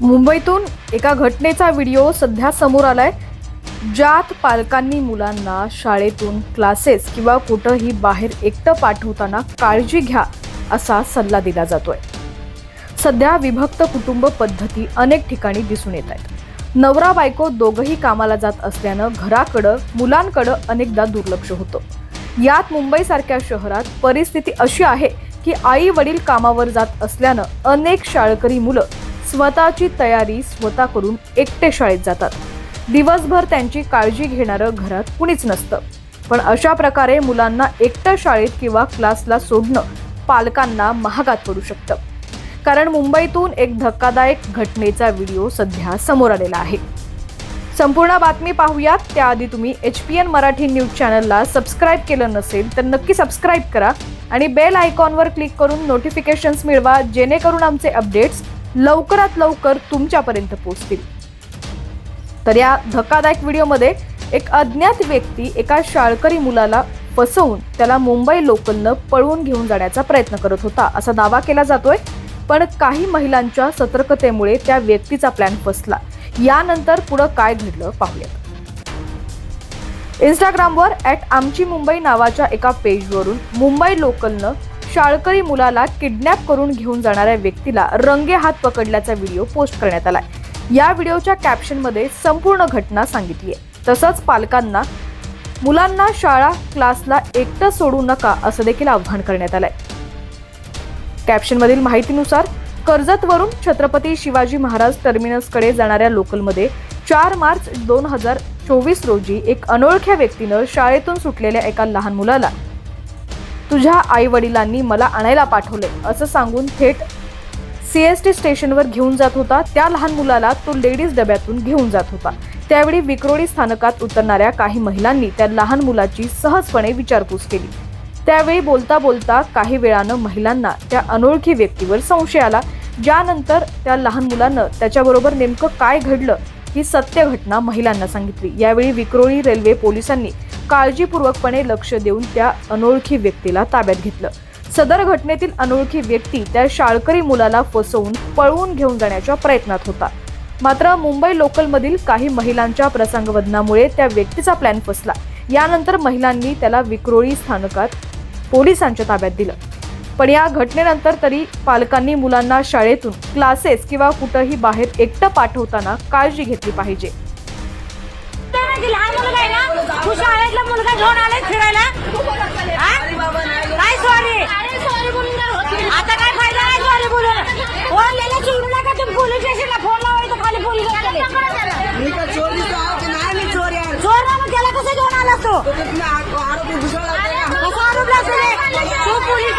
मुंबईतून एका घटनेचा व्हिडिओ सध्या समोर आलाय. ज्यात पालकांनी मुलांना शाळेतून क्लासेस किंवा कुठंही बाहेर एकटं पाठवताना काळजी घ्या असा सल्ला दिला जातोय. सध्या विभक्त कुटुंब पद्धती अनेक ठिकाणी दिसून येत आहेत. नवरा बायको दोघंही कामाला जात असल्यानं घराकडं मुलांकडं अनेकदा दुर्लक्ष होतं. यात मुंबईसारख्या शहरात परिस्थिती अशी आहे की आई वडील कामावर जात असल्यानं अनेक शाळकरी मुलं स्वतःची तयारी स्वतः करून एकटे शाळेत जातात. दिवसभर त्यांची काळजी घेणारं घरात कुणीच नसतं. पण अशा प्रकारे मुलांना एकटं शाळेत किंवा क्लासला सोडणं पालकांना महागात पडू शकतं. कारण मुंबईतून एक धक्कादायक घटनेचा व्हिडिओ सध्या समोर आलेला आहे. संपूर्ण बातमी पाहूयात. त्याआधी तुम्ही H P N Marathi news चॅनलला सबस्क्राईब केलं नसेल तर नक्की सबस्क्राईब करा आणि बेल आयकॉनवर क्लिक करून नोटिफिकेशन्स मिळवा जेणेकरून आमचे अपडेट्स लवकरात लवकर तुमच्यापर्यंत पोहोचतील. तर या धक्कादायक व्हिडिओमध्ये एक अज्ञात व्यक्ती एका शाळकरी मुलाला फसवून त्याला मुंबई लोकलनं पळवून घेऊन जाण्याचा प्रयत्न करत होता असा दावा केला जातोय. पण काही महिलांच्या सतर्कतेमुळे त्या व्यक्तीचा प्लॅन फसला. यानंतर पुढं काय घडलं पाहूयात. इंस्टाग्रामवर ॲट आमची मुंबई नावाच्या एका पेजवरून मुंबई लोकलनं शाळकरी मुलाला किडनॅप करून घेऊन जाणाऱ्या व्यक्तीला रंगे हात पकडल्याचा व्हिडिओ पोस्ट करण्यात आलाय. या व्हिडिओच्या कॅप्शनमध्ये संपूर्ण घटना सांगितली आहे तसंच पालकांना मुलांना शाळा क्लासला एकटं सोडू नका असं देखील आवाहन करण्यात आलंय. कॅप्शनमधील माहितीनुसार कर्जतवरून छत्रपती शिवाजी महाराज टर्मिनसकडे जाणाऱ्या लोकलमध्ये चार मार्च दोन हजार चोवीस रोजी एक अनोळख्या व्यक्तीनं शाळेतून सुटलेल्या एका लहान मुलाला तुझ्या आई वडिलांनी मला आणायला पाठवले असं सांगून थेट सी एस टी स्टेशनवर घेऊन जात होता. त्या लहान मुलाला तो लेडीज डब्यातून घेऊन जात होता. त्यावेळी विक्रोळी स्थानकात उतरणाऱ्या काही महिलांनी त्या लहान मुलाची सहजपणे विचारपूस केली. त्यावेळी बोलता बोलता काही वेळानं महिलांना त्या अनोळखी व्यक्तीवर संशय आला. ज्यानंतर त्या लहान मुलानं त्याच्याबरोबर नेमकं काय घडलं ही सत्य घटना महिलांना सांगितली. यावेळी विक्रोळी रेल्वे पोलिसांनी काळजीपूर्वकपणे लक्ष देऊन त्या अनोळखी व्यक्तीला ताब्यात घेतलं. सदर घटनेतील अनोळखी व्यक्ती त्या शाळकरी मुलाला फसवून पळवून घेऊन जाण्याच्या प्रयत्नात होता. मात्र मुंबई लोकलमधील काही महिलांच्या प्रसंगवदनामुळे त्या व्यक्तीचा प्लॅन फसला. यानंतर महिलांनी त्याला विक्रोळी स्थानकात पोलिसांच्या ताब्यात दिलं. पण या घटनेनंतर तरी पालकांनी मुलांना शाळेतून क्लासेस किंवा कुठंही बाहेर एकटं पाठवताना काळजी घेतली पाहिजे. खुश आल्यातला मुलगा घेऊन आलाय फिरायला काय सॉरी आता काय फायदा नाही सॉरी बोलून बोललेला चिडू नका तुम्ही पोलीस स्टेशनला फोन लावायचं खाली पोलीस चोर ना मग त्याला कसं घेऊन आलास तो कसा आरोप लागतो तू पोलीस